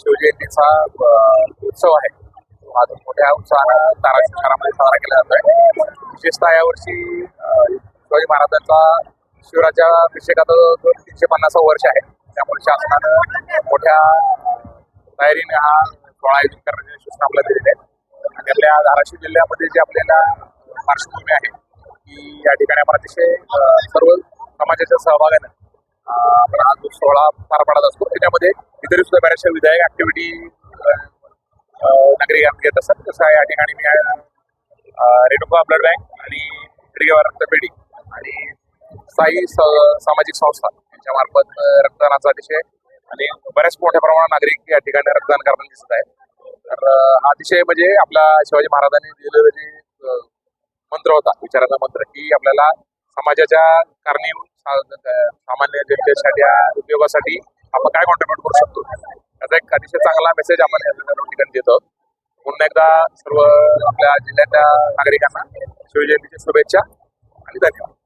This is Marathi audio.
शिवजयंतीचा उत्सव आहे. तो आज मोठ्या उत्साहानं धाराशिव शहरामध्ये साजरा केला जातोय. विशेषतः यावर्षी शिवाजी महाराजांचा शिवराज्याभिषेकात तीनशे पन्नासावं वर्ष आहे. त्यामुळे शासनानं मोठ्या तयारीने हा सोहळा आयोजित करण्याचे सूचना आपल्याला दिलेली आहे. आणि आपल्या धाराशिव जिल्ह्यामध्ये जे आपल्याला पार्श्वभूमी आहे की या ठिकाणी आपण अतिशय सर्व समाजाच्या सहभागानं आपण हा जो सोहळा पार पाडत असतो. त्याच्यामध्ये तरी सुद्धा बऱ्याचशा विधायक ऍक्टिव्हिटी नागरिक घेत असतात. तसं या ठिकाणी मी रेणुका ब्लड बँक आणि हेडगेवार रक्तपेढी आणि साई सामाजिक संस्था यांच्या मार्फत रक्तदानाचा अतिशय आणि बऱ्याच मोठ्या प्रमाणात नागरिक या ठिकाणी रक्तदान करताना दिसत आहे तर हा अतिशय म्हणजे आपला शिवाजी महाराजांनी दिलेला जे मंत्र होता विचाराचा मंत्र की आपल्याला समाजाच्या कारणी सामान्य जनतेसाठी उपयोगासाठी आपण काय कॉन्ट्रीब्युट करू शकतो? त्याचा एक अतिशय चांगला मेसेज आपण या ठिकाणी देतो. पुन्हा एकदा सर्व आपल्या जिल्ह्यातल्या नागरिकांना शिवजयंतीच्या शुभेच्छा आणि धन्यवाद.